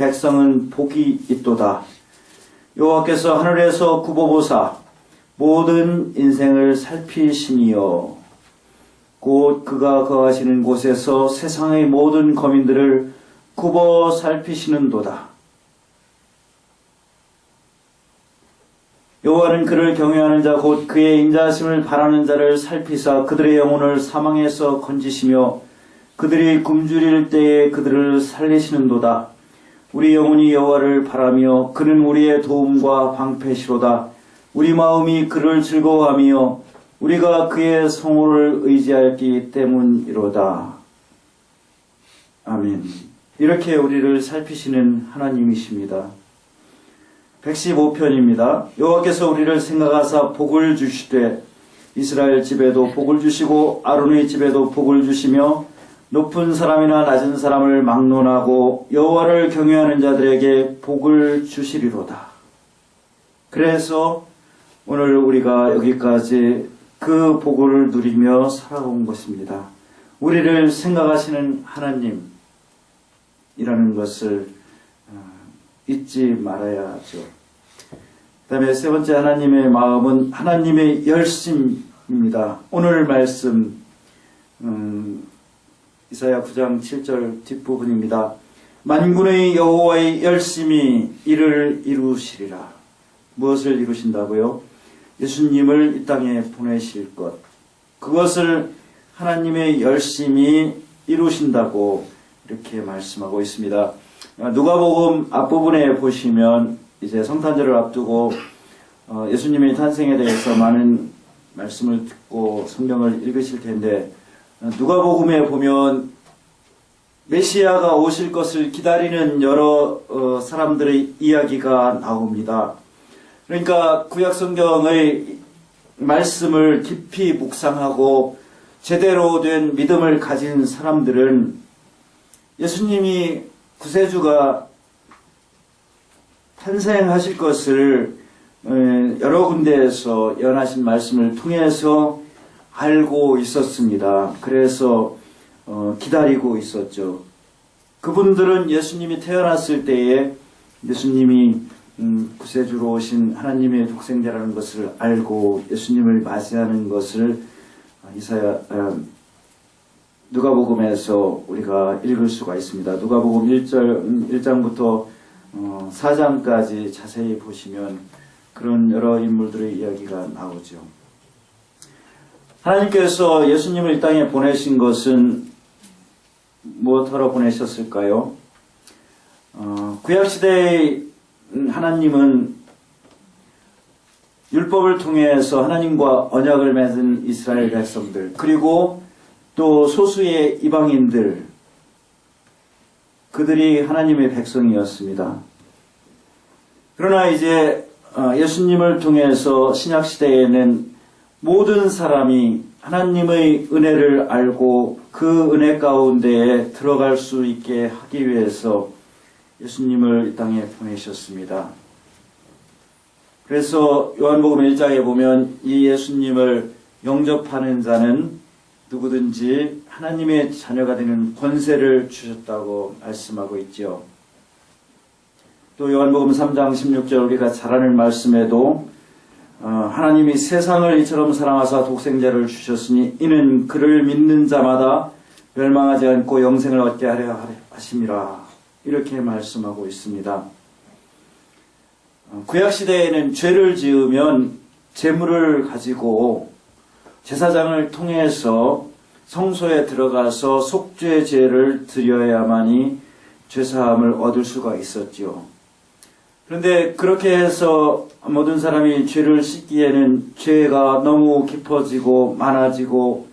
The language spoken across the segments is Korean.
백성은 복이 있도다. 여호와께서 하늘에서 굽어보사 모든 인생을 살피시니요. 곧 그가 거하시는 곳에서 세상의 모든 거민들을 굽어 살피시는도다. 여호와는 그를 경외하는 자 곧 그의 인자하심을 바라는 자를 살피사 그들의 영혼을 사망에서 건지시며 그들이 굶주릴 때에 그들을 살리시는도다. 우리 영혼이 여호와를 바라며 그는 우리의 도움과 방패시로다. 우리 마음이 그를 즐거워하며 우리가 그의 성호를 의지하기 때문이로다. 아멘. 이렇게 우리를 살피시는 하나님이십니다. 115편입니다. 여호와께서 우리를 생각하사 복을 주시되 이스라엘 집에도 복을 주시고 아론의 집에도 복을 주시며 높은 사람이나 낮은 사람을 막론하고 여호와를 경외하는 자들에게 복을 주시리로다. 그래서 오늘 우리가 여기까지 그 복을 누리며 살아온 것입니다. 우리를 생각하시는 하나님이라는 것을 어, 잊지 말아야죠. 그 다음에 세 번째 하나님의 마음은 하나님의 열심입니다. 오늘 말씀 음, 이사야 9장 7절 뒷부분입니다. 만군의 여호와의 열심히 이를 이루시리라. 무엇을 이루신다고요? 예수님을 이 땅에 보내실 것. 그것을 하나님의 열심히 이루신다고 이렇게 말씀하고 있습니다. 누가복음 앞부분에 보시면 이제 성탄절을 앞두고 어, 예수님의 탄생에 대해서 많은 말씀을 듣고 성경을 읽으실 텐데 어, 누가복음에 보면 메시아가 오실 것을 기다리는 여러 어, 사람들의 이야기가 나옵니다. 그러니까 구약 성경의 말씀을 깊이 묵상하고 제대로 된 믿음을 가진 사람들은 예수님이 구세주가 탄생하실 것을 어, 여러 군데에서 연하신 말씀을 통해서 알고 있었습니다. 그래서 어, 기다리고 있었죠. 그분들은 예수님이 태어났을 때에 예수님이 음, 구세주로 오신 하나님의 독생자라는 것을 알고 예수님을 맞이하는 것을 이사야 어, 누가복음에서 우리가 읽을 수가 있습니다. 누가복음 1절 1장부터 어, 4장까지 자세히 보시면 그런 여러 인물들의 이야기가 나오죠. 하나님께서 예수님을 이 땅에 보내신 것은 무엇하러 보내셨을까요? 어, 구약시대의 하나님은 율법을 통해서 하나님과 언약을 맺은 이스라엘 백성들, 그리고 또 소수의 이방인들, 그들이 하나님의 백성이었습니다. 그러나 이제 어, 예수님을 통해서 신약시대에는 모든 사람이 하나님의 은혜를 알고 그 은혜 가운데에 들어갈 수 있게 하기 위해서 예수님을 이 땅에 보내셨습니다. 그래서 요한복음 1장에 보면 이 예수님을 영접하는 자는 누구든지 하나님의 자녀가 되는 권세를 주셨다고 말씀하고 있죠. 또 요한복음 3장 16절 우리가 잘 아는 말씀에도 어, 하나님이 세상을 이처럼 사랑하사 독생자를 주셨으니 이는 그를 믿는 자마다 멸망하지 않고 영생을 얻게 하려 하심이라 이렇게 말씀하고 있습니다. 어, 구약 시대에는 죄를 지으면 재물을 가지고 제사장을 통해서 성소에 들어가서 속죄 제를 드려야만이 죄사함을 얻을 수가 있었지요. 그런데 그렇게 해서 모든 사람이 죄를 씻기에는 죄가 너무 깊어지고 많아지고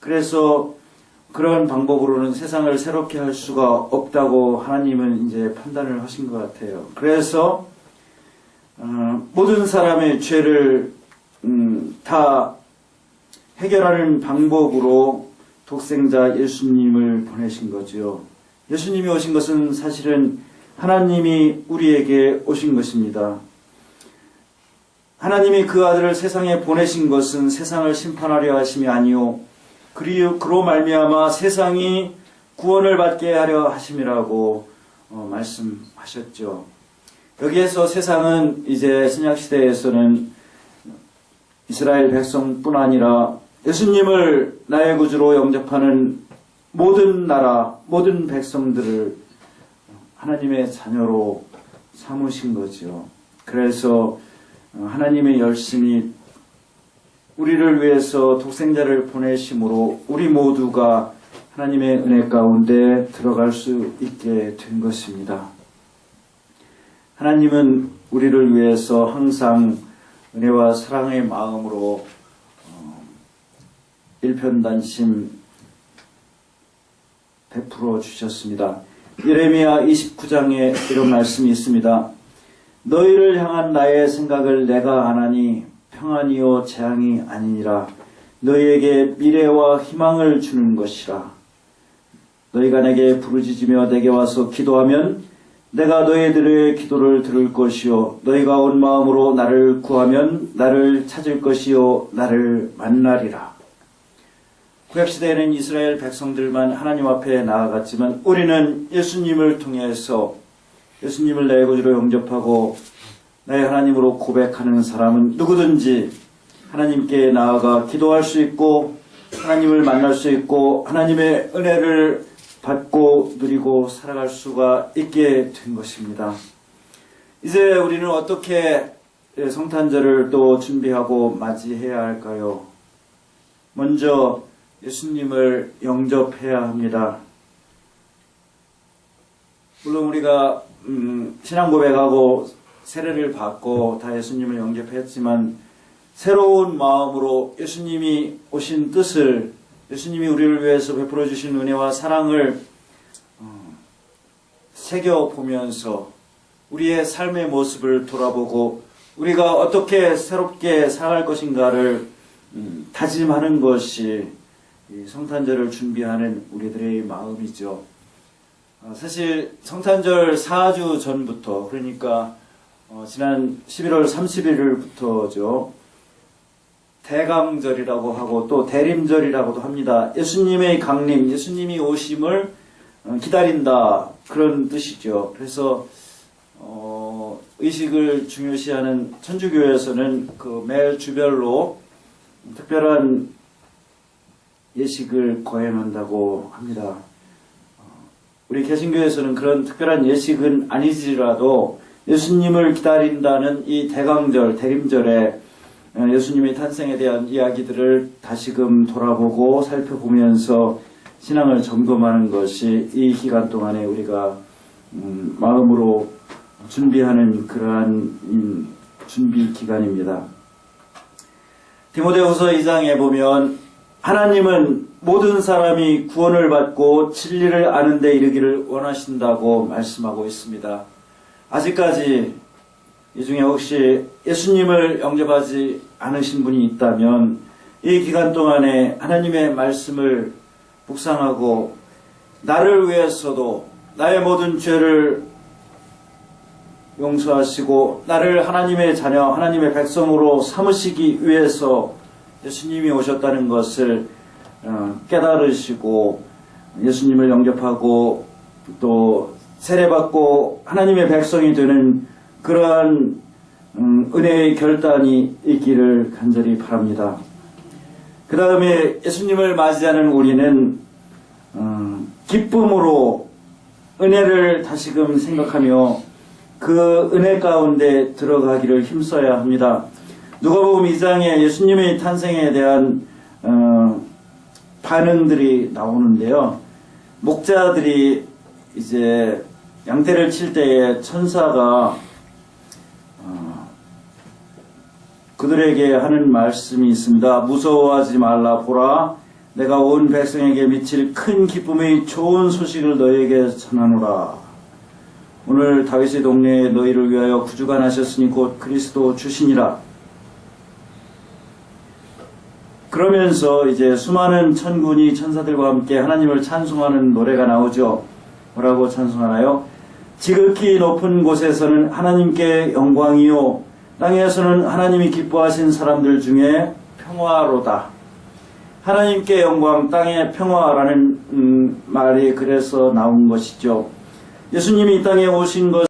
그래서 그런 방법으로는 세상을 새롭게 할 수가 없다고 하나님은 이제 판단을 하신 것 같아요. 그래서 어, 모든 사람의 죄를 음, 다 해결하는 방법으로 독생자 예수님을 보내신 거죠. 예수님이 오신 것은 사실은 하나님이 우리에게 오신 것입니다. 하나님이 그 아들을 세상에 보내신 것은 세상을 심판하려 하심이 아니요 그리요 그로 말미암아 세상이 구원을 받게 하려 하심이라고 어, 말씀하셨죠. 여기에서 세상은 이제 신약 시대에서는 이스라엘 백성뿐 아니라 예수님을 나의 구주로 영접하는 모든 나라, 모든 백성들을 하나님의 자녀로 삼으신 거죠. 그래서 하나님의 열심히 우리를 위해서 독생자를 보내심으로 우리 모두가 하나님의 은혜 가운데 들어갈 수 있게 된 것입니다. 하나님은 우리를 위해서 항상 은혜와 사랑의 마음으로 어, 일편단심 베풀어 주셨습니다. 예레미야 29장에 이런 말씀이 있습니다. 너희를 향한 나의 생각을 내가 아나니 평안이요 재앙이 아니니라. 너희에게 미래와 희망을 주는 것이라. 너희가 내게 부르짖으며 내게 와서 기도하면 내가 너희들의 기도를 들을 것이요. 너희가 온 마음으로 나를 구하면 나를 찾을 것이요. 나를 만나리라 구약시대에는 이스라엘 백성들만 하나님 앞에 나아갔지만 우리는 예수님을 통해서 예수님을 내 구주로 영접하고 나의 하나님으로 고백하는 사람은 누구든지 하나님께 나아가 기도할 수 있고 하나님을 만날 수 있고 하나님의 은혜를 받고 누리고 살아갈 수가 있게 된 것입니다. 이제 우리는 어떻게 성탄절을 또 준비하고 맞이해야 할까요? 먼저 예수님을 영접해야 합니다. 물론 우리가 음, 신앙 고백하고 세례를 받고 다 예수님을 영접했지만 새로운 마음으로 예수님이 오신 뜻을 예수님이 우리를 위해서 베풀어 주신 은혜와 사랑을 어, 새겨 보면서 우리의 삶의 모습을 돌아보고 우리가 어떻게 새롭게 살아갈 것인가를 음, 다짐하는 것이 이 성탄절을 준비하는 우리들의 마음이죠. 어, 사실 성탄절 4주 전부터 그러니까 어, 지난 11월 31일부터죠. 대강절이라고 하고 또 대림절이라고도 합니다. 예수님의 강림, 예수님이 오심을 어, 기다린다 그런 뜻이죠. 그래서 어, 의식을 중요시하는 천주교에서는 그 매일 주별로 특별한 예식을 거행한다고 합니다. 어, 우리 개신교에서는 그런 특별한 예식은 아니지라도 예수님을 기다린다는 이 대강절, 대림절에 어, 예수님의 탄생에 대한 이야기들을 다시금 돌아보고 살펴보면서 신앙을 점검하는 것이 이 기간 동안에 우리가 음, 마음으로 준비하는 그러한 음, 준비 기간입니다. 디모데후서 2장에 보면 하나님은 모든 사람이 구원을 받고 진리를 아는 데 이르기를 원하신다고 말씀하고 있습니다. 아직까지 이 중에 혹시 예수님을 영접하지 않으신 분이 있다면 이 기간 동안에 하나님의 말씀을 묵상하고 나를 위해서도 나의 모든 죄를 용서하시고 나를 하나님의 자녀, 하나님의 백성으로 삼으시기 위해서 예수님이 오셨다는 것을 어, 깨달으시고 예수님을 영접하고 또 세례받고 하나님의 백성이 되는 그러한 음, 은혜의 결단이 있기를 간절히 바랍니다. 그 다음에 예수님을 맞이하는 우리는 음, 기쁨으로 은혜를 다시금 생각하며 그 은혜 가운데 들어가기를 힘써야 합니다. 누가복음 2장에 예수님의 탄생에 대한 어, 반응들이 나오는데요. 목자들이 이제 양떼를 칠 때에 천사가 어, 그들에게 하는 말씀이 있습니다. 무서워하지 말라 보라 내가 온 백성에게 미칠 큰 기쁨의 좋은 소식을 너에게 전하노라. 오늘 다윗의 동네에 너희를 위하여 구주가 나셨으니 곧 그리스도 주시니라. 그러면서 이제 수많은 천군이 천사들과 함께 하나님을 찬송하는 노래가 나오죠. 뭐라고 찬송하나요? 지극히 높은 곳에서는 하나님께 영광이요. 땅에서는 하나님이 기뻐하신 사람들 중에 평화로다. 하나님께 영광, 땅의 평화라는 음, 말이 그래서 나온 것이죠. 예수님이 이 땅에 오신 것